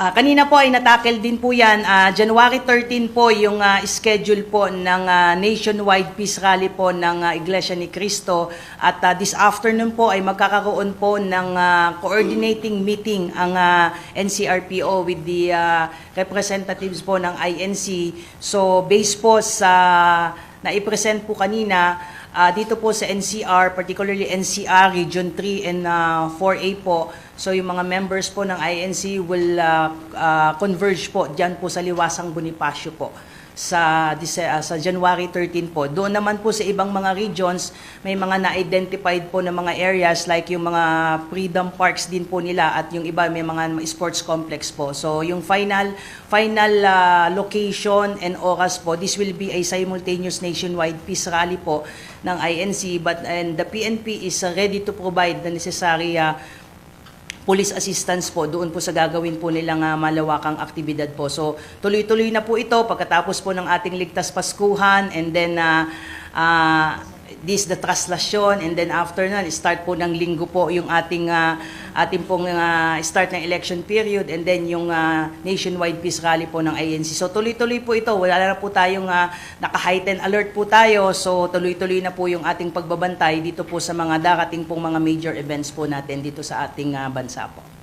Ah, kanina po ay natakel din po yan. Ah, January 13 po yung ah, schedule po ng ah, nationwide peace rally po ng ah, Iglesia ni Cristo. At ah, this afternoon po ay magkakaroon po ng ah, coordinating meeting ang ah, NCRPO with the ah, representatives po ng INC. So based po sa na-present po kanina, ah, dito po sa NCR, particularly NCR Region 3 and ah, 4A po, So yung mga members po ng INC will uh, uh, converge po diyan po sa Liwasang Bonifacio po sa uh, sa January 13 po. Doon naman po sa ibang mga regions, may mga na-identified po na mga areas like yung mga freedom parks din po nila at yung iba may mga sports complex po. So yung final final uh, location and oras po, this will be a simultaneous nationwide peace rally po ng INC but and the PNP is ready to provide the necessary uh, police assistance po doon po sa gagawin po nilang ah, malawakang aktibidad po. So tuloy-tuloy na po ito pagkatapos po ng ating ligtas Paskuhan and then ah, ah, this the traslasyon and then after na start po ng linggo po yung ating ah, ating pong ah, start ng election period and then yung ah, nationwide peace rally po ng INC. So tuloy-tuloy po ito. Wala na po tayong ah, naka-heighten alert po tayo. So tuloy-tuloy na po yung ating pagbabantay dito po sa mga darating pong mga major events po natin dito sa ating ah, bansa po.